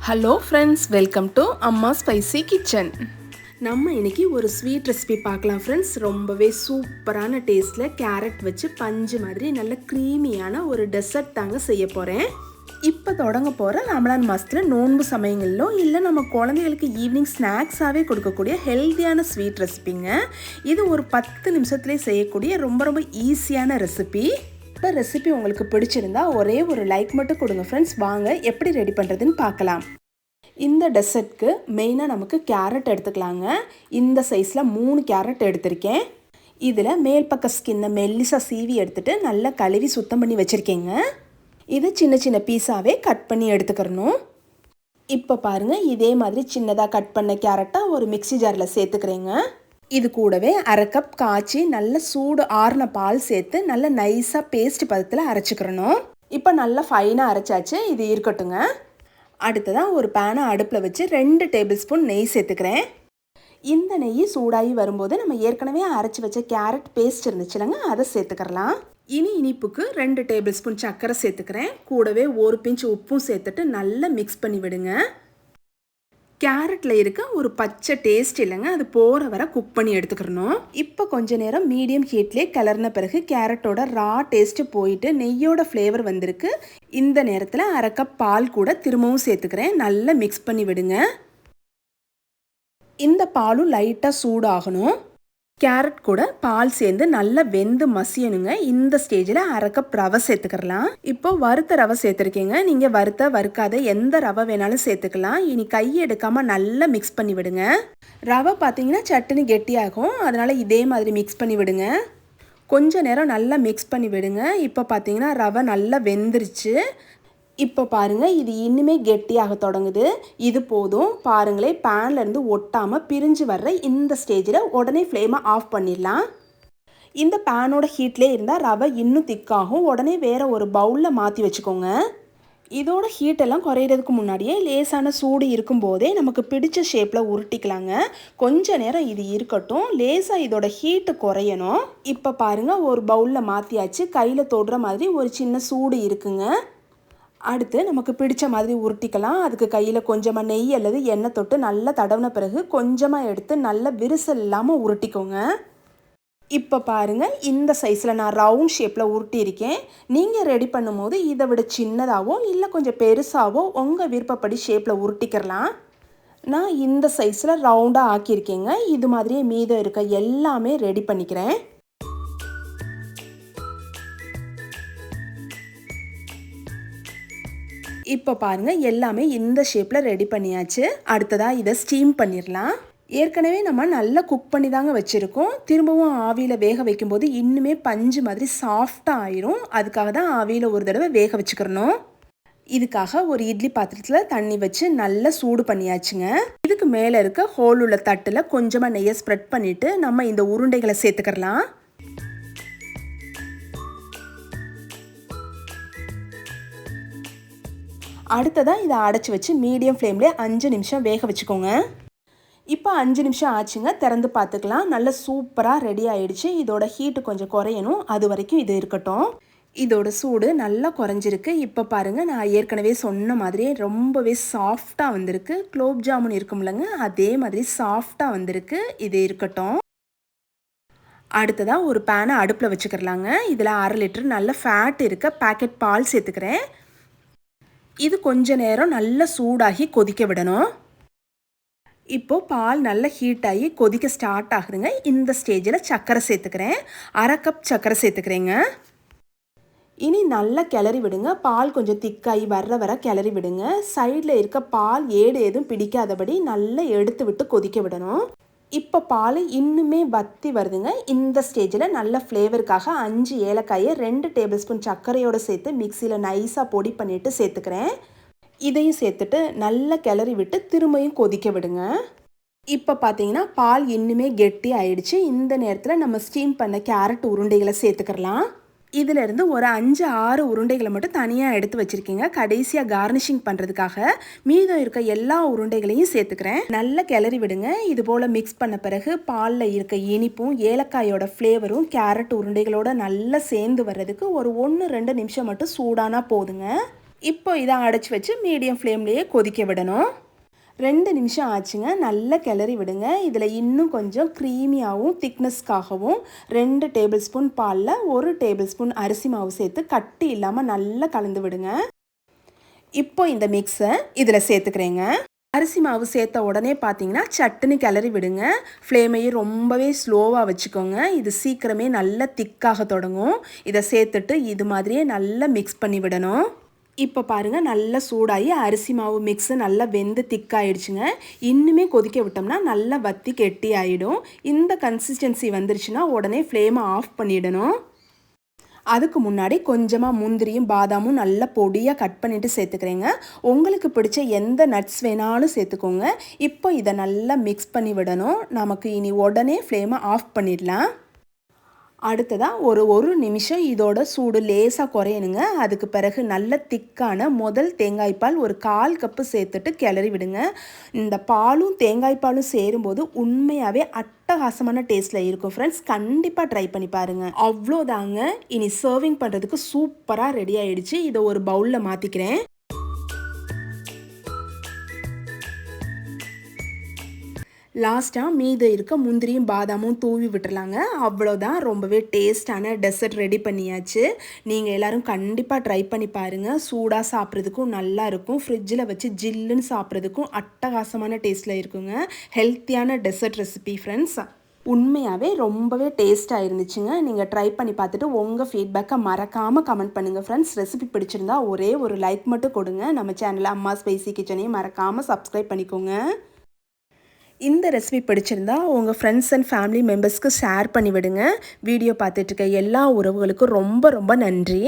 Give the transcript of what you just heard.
Hello friends welcome to Amma spicy kitchen நம்ம இன்னைக்கு ஒரு ஸ்வீட் ரெசிபி பார்க்கலாம் ஃப்ரெண்ட்ஸ் ரொம்பவே சூப்பரான டேஸ்ட்டில் கேரட் வச்சு பஞ்சு மாதிரி நல்ல க்ரீமியான ஒரு டெசர்ட் தாங்க செய்ய போகிறேன் இப்போ தொடங்க போகிற ரமலான் மாதத்தில் நோன்பு சமயங்களிலோ இல்லை நம்ம குழந்தைகளுக்கு ஈவினிங் ஸ்நாக்ஸாகவே கொடுக்கக்கூடிய ஹெல்த்தியான ஸ்வீட் ரெசிபிங்க இது ஒரு பத்து நிமிஷத்துலேயே செய்யக்கூடிய ரொம்ப ரொம்ப ஈஸியான ரெசிபி இந்த ரெசிபி உங்களுக்கு பிடிச்சிருந்தா ஒரே ஒரு லைக் மட்டும் கொடுங்க ஃப்ரெண்ட்ஸ் வாங்க எப்படி ரெடி பண்ணுறதுன்னு பார்க்கலாம். இந்த டெசர்ட்க்கு மெயினாக நமக்கு கேரட் எடுத்துக்கலாங்க. இந்த சைஸில் மூணு கேரட் எடுத்திருக்கேன். இதில் மேல் பக்க ஸ்கின்னை மெல்லிசாக சீவி எடுத்துகிட்டு நல்லா கழுவி சுத்தம் பண்ணி வச்சுருக்கேங்க. இது சின்ன சின்ன பீஸாகவே கட் பண்ணி எடுத்துக்கிறணும். இப்போ பாருங்கள் இதே மாதிரி சின்னதாக கட் பண்ண கேரட்டை ஒரு மிக்ஸி ஜாரில் சேர்த்துக்கிறேங்க. இது கூடவே அரை கப் காய்ச்சி நல்ல சூடு ஆறின பால் சேர்த்து நல்ல நைஸாக பேஸ்ட் பதத்தில் அரைச்சிக்கிறணும். இப்போ நல்லா ஃபைனாக அரைச்சாச்சு இது இருக்கட்டுங்க. அடுத்ததாக ஒரு பேனை அடுப்பில் வச்சு ரெண்டு டேபிள் ஸ்பூன் நெய் சேர்த்துக்கிறேன். இந்த நெய் சூடாகி வரும்போது நம்ம ஏற்கனவே அரைச்சி வச்ச கேரட் பேஸ்ட் இருந்துச்சுலங்க அதை சேர்த்துக்கிறலாம் இனி இனிப்புக்கு ரெண்டு டேபிள் ஸ்பூன் சர்க்கரை சேர்த்துக்கிறேன். கூடவே ஒரு பிஞ்ச் உப்பும் சேர்த்துட்டு நல்லா மிக்ஸ் பண்ணி விடுங்க. கேரட்டில் இருக்க ஒரு பச்சை டேஸ்ட் இல்லைங்க. அது போகிற வர குக் பண்ணி எடுத்துக்கிறணும். இப்போ கொஞ்ச நேரம் மீடியம் ஹீட்லேயே கிளறின பிறகு கேரட்டோட ரா டேஸ்ட்டு போயிட்டு நெய்யோட ஃப்ளேவர் வந்திருக்கு. இந்த நேரத்தில் அரை கப் பால் கூட திரும்பவும் சேர்த்துக்கிறேன். நல்லா மிக்ஸ் பண்ணி விடுங்க. இந்த பாலும் லைட்டாக சூடாகணும். கேரட் கூட பால் சேர்ந்து நல்லா வெந்து மசியணுங்க. இந்த ஸ்டேஜில் அரை கப் ரவை சேர்த்துக்கிறலாம். இப்போ வறுத்த ரவை சேர்த்துருக்கீங்க. நீங்கள் வறுத்த வறுக்காத எந்த ரவை வேணாலும் சேர்த்துக்கலாம். இனி கை எடுக்காமல் நல்லா மிக்ஸ் பண்ணி விடுங்க. ரவை பார்த்தீங்கன்னா சட்டுன்னு கெட்டியாகும். அதனால் இதே மாதிரி மிக்ஸ் பண்ணி விடுங்க. கொஞ்ச நேரம் நல்லா மிக்ஸ் பண்ணி விடுங்க. இப்போ பார்த்தீங்கன்னா ரவை நல்லா வெந்துருச்சு. இப்போ பாருங்கள் இது இன்னுமே கெட்டியாக தொடங்குது. இது போதும். பாருங்களேன் பேன்லேருந்து ஒட்டாமல் பிரிஞ்சு வர்ற இந்த ஸ்டேஜில் உடனே ஃப்ளேமை ஆஃப் பண்ணிடலாம். இந்த பேனோட ஹீட்லேயே இருந்தால் ரவை இன்னும் திக்காகும். உடனே வேறு ஒரு பவுலில் மாற்றி வச்சுக்கோங்க. இதோட ஹீட்டெல்லாம் குறையிறதுக்கு முன்னாடியே லேசான சூடு இருக்கும்போதே நமக்கு பிடிச்ச ஷேப்பில் உருட்டிக்கலாங்க. கொஞ்ச நேரம் இது இருக்கட்டும். லேசாக இதோட ஹீட்டு குறையணும். இப்போ பாருங்கள் ஒரு பவுலில் மாற்றியாச்சு கையில் தொடுற மாதிரி ஒரு சின்ன சூடு இருக்குங்க. அடுத்து நமக்கு பிடிச்ச மாதிரி உருட்டிக்கலாம். அதுக்கு கையில் கொஞ்சமாக நெய் அல்லது எண்ணெய் தொட்டு நல்லா தடவின பிறகு கொஞ்சமாக எடுத்து நல்ல விரிசல் இல்லாமல் உருட்டிக்கோங்க. இப்போ பாருங்கள் இந்த சைஸில் நான் ரவுண்ட் ஷேப்பில் உருட்டியிருக்கேன். நீங்கள் ரெடி பண்ணும்போது இதை விட சின்னதாகவோ இல்லை கொஞ்சம் பெருசாகவோ உங்கள் விருப்பப்படி ஷேப்பில் உருட்டிக்கிறலாம் நான் இந்த சைஸில் ரவுண்டாக ஆக்கியிருக்கேங்க. இது மாதிரியே மீதம் இருக்க எல்லாமே ரெடி பண்ணிக்கிறேன். இப்போ பாருங்கள் எல்லாமே இந்த ஷேப்பில் ரெடி பண்ணியாச்சு. அடுத்ததாக இதை ஸ்டீம் பண்ணிடலாம் ஏற்கனவே நம்ம நல்லா குக் பண்ணி தாங்க வச்சுருக்கோம். திரும்பவும் ஆவியில் வேக வைக்கும்போது இன்னுமே பஞ்சு மாதிரி சாஃப்டாக ஆயிரும். அதுக்காக தான் ஆவியில் ஒரு தடவை வேக வச்சுக்கிறணும். இதுக்காக ஒரு இட்லி பாத்திரத்தில் தண்ணி வச்சு நல்லா சூடு பண்ணியாச்சுங்க. இதுக்கு மேலே இருக்க ஹோல் உள்ள தட்டில் கொஞ்சமாக நெய்யை ஸ்ப்ரெட் பண்ணிவிட்டு நம்ம இந்த உருண்டைகளை சேர்த்துக்கிறலாம். அடுத்ததாக இதை அடைச்சி வச்சு மீடியம் ஃப்ளேம்லேயே அஞ்சு நிமிஷம் வேக வச்சுக்கோங்க. இப்போ அஞ்சு நிமிஷம் ஆச்சுங்க திறந்து பார்த்துக்கலாம். நல்ல சூப்பராக ரெடி ஆகிடுச்சு இதோட ஹீட்டு கொஞ்சம் குறையணும். அது வரைக்கும் இது இருக்கட்டும். இதோட சூடு நல்லா குறைஞ்சிருக்கு. இப்போ பாருங்கள் நான் ஏற்கனவே சொன்ன மாதிரியே ரொம்பவே சாஃப்டாக வந்திருக்கு. குலோப் ஜாமுன் இருக்கும்லங்க அதே மாதிரி சாஃப்டாக வந்திருக்கு. இது இருக்கட்டும். அடுத்ததாக ஒரு பேனை அடுப்பில் வச்சுக்கிறலாங்க. இதில் அரை லிட்டர் நல்ல ஃபேட் இருக்க பேக்கெட் பால் சேர்த்துக்கிறேன். இது கொஞ்ச நேரம் நல்லா சூடாகி கொதிக்க விடணும். இப்போது பால் நல்லா ஹீட் ஆகி கொதிக்க ஸ்டார்ட் ஆகுதுங்க. இந்த ஸ்டேஜில் சர்க்கரை சேர்த்துக்கிறேன். அரை கப் சர்க்கரை சேர்த்துக்கிறேங்க. இனி நல்லா கிளறி விடுங்க. பால் கொஞ்சம் திக்காகி வர்ற வர கிளறி விடுங்க. சைடில் இருக்க பால் ஏடு எதுவும் பிடிக்காதபடி நல்லா எடுத்து விட்டு கொதிக்க விடணும். இப்போ பால் இன்னுமே வத்தி வருதுங்க. இந்த ஸ்டேஜில் நல்ல ஃப்ளேவருக்காக அஞ்சு ஏலக்காயை ரெண்டு டேபிள் ஸ்பூன் சர்க்கரையோடு சேர்த்து மிக்சியில் நைஸாக பொடி பண்ணிவிட்டு சேர்த்துக்கிறேன். இதையும் சேர்த்துட்டு நல்லா கிளறி விட்டு திரும்பியும் கொதிக்க விடுங்க. இப்போ பார்த்தீங்கன்னா பால் இன்னுமே கெட்டி ஆயிடுச்சு. இந்த நேரத்தில் நம்ம ஸ்டீம் பண்ண கேரட் உருண்டைகளை சேர்த்துக்கிறலாம். இதிலிருந்து ஒரு அஞ்சு ஆறு உருண்டைகளை மட்டும் தனியாக எடுத்து வச்சுருக்கீங்க. கடைசியாக கார்னிஷிங் பண்ணுறதுக்காக மீதம் இருக்க எல்லா உருண்டைகளையும் சேர்த்துக்கிறேன். நல்லா கிளறி விடுங்க. இது போல் மிக்ஸ் பண்ண பிறகு பாலில் இருக்க இனிப்பும் ஏலக்காயோட ஃப்ளேவரும் கேரட் உருண்டைகளோட நல்லா சேர்ந்து வர்றதுக்கு ஒரு ஒன்று ரெண்டு நிமிஷம் மட்டும் சூடானா போதுங்க. இப்போ இதை அடைச்சி வச்சு மீடியம் ஃப்ளேம்லேயே கொதிக்க விடணும். ரெண்டு நிமிஷம் ஆச்சுங்க. நல்லா கிளறி விடுங்க. இதில் இன்னும் கொஞ்சம் க்ரீமியாகவும் திக்னஸ்க்காகவும் ரெண்டு டேபிள் ஸ்பூன் பாலில் ஒரு டேபிள் ஸ்பூன் அரிசி மாவு சேர்த்து கட்டி இல்லாமல் நல்லா கலந்து விடுங்க. இப்போ இந்த மிக்ஸை இதில் சேர்த்துக்கிறேங்க. அரிசி மாவு சேர்த்த உடனே பார்த்தீங்கன்னா சட்டுன்னு கிளறி விடுங்க. ஃப்ளேமையும் ரொம்பவே ஸ்லோவாக வச்சுக்கோங்க. இது சீக்கிரமே நல்லா திக்காக தொடங்கும். இதை சேர்த்துட்டு இது மாதிரியே நல்லா மிக்ஸ் பண்ணி விடணும். இப்போ பாருங்கள் நல்லா சூடாகி அரிசி மாவு மிக்ஸு நல்லா வெந்து திக்காயிடுச்சுங்க இன்னுமே கொதிக்க விட்டோம்னா நல்லா வத்தி கெட்டி ஆகிடும் இந்த கன்சிஸ்டன்சி வந்துருச்சுன்னா உடனே ஃப்ளேமை ஆஃப் பண்ணிடணும். அதுக்கு முன்னாடி கொஞ்சமாக முந்திரியும் பாதாமும் நல்லா பொடியாக கட் பண்ணிவிட்டு சேர்த்துக்கிறேங்க. உங்களுக்கு பிடிச்ச எந்த நட்ஸ் வேணாலும் சேர்த்துக்கோங்க. இப்போ இதை நல்லா மிக்ஸ் பண்ணி விடணும். நமக்கு இனி உடனே ஃப்ளேமை ஆஃப் பண்ணிடலாம். அடுத்ததாக ஒரு ஒரு நிமிஷம் இதோட சூடு லேசாக குறையணுங்க. அதுக்கு பிறகு நல்ல திக்கான முதல் தேங்காய்ப்பால் ஒரு கால் கப்பு சேர்த்துட்டு கிளறி விடுங்க. இந்த பாலும் தேங்காய்ப்பாலும் சேரும்போது உண்மையாகவே அட்டகாசமான டேஸ்ட்டில் இருக்கும் ஃப்ரெண்ட்ஸ் கண்டிப்பாக ட்ரை பண்ணி பாருங்கள் அவ்வளோதாங்க. இனி சர்விங் பண்ணுறதுக்கு சூப்பராக ரெடி ஆகிடுச்சு இதை ஒரு பவுலில் மாற்றிக்கிறேன் லாஸ்ட்டாக மீது இருக்க முந்திரியும் பாதாமும் தூவி விட்டுறலாங்க. அவ்வளோதான் ரொம்பவே டேஸ்டான டெசர்ட் ரெடி பண்ணியாச்சு. நீங்கள் எல்லோரும் கண்டிப்பாக ட்ரை பண்ணி பாருங்கள் சூடாக சாப்பிட்றதுக்கும் நல்லா இருக்கும். ஃப்ரிட்ஜில் வச்சு ஜில்லுன்னு சாப்பிட்றதுக்கும் அட்டகாசமான டேஸ்ட்டில் இருக்குங்க. ஹெல்த்தியான டெசர்ட் ரெசிபி ஃப்ரெண்ட்ஸ். உண்மையாகவே ரொம்பவே டேஸ்ட்டாக இருந்துச்சுங்க. நீங்கள் ட்ரை பண்ணி பார்த்துட்டு உங்கள் ஃபீட்பேக்கை மறக்காமல் கமெண்ட் பண்ணுங்கள் ஃப்ரெண்ட்ஸ். ரெசிபி பிடிச்சிருந்தா ஒரே ஒரு லைக் மட்டும் கொடுங்க. நம்ம சேனலில் அம்மா ஸ்பைசி கிச்சனையும் மறக்காமல் சப்ஸ்கிரைப் பண்ணிக்கோங்க. இந்த ரெசிபி பிடிச்சிருந்தா உங்கள் ஃப்ரெண்ட்ஸ் அண்ட் ஃபேமிலி மெம்பர்ஸ்க்கு ஷேர் பண்ணிவிடுங்க. வீடியோ பார்த்துட்ருக்க எல்லா உறவுகளுக்கும் ரொம்ப ரொம்ப நன்றி.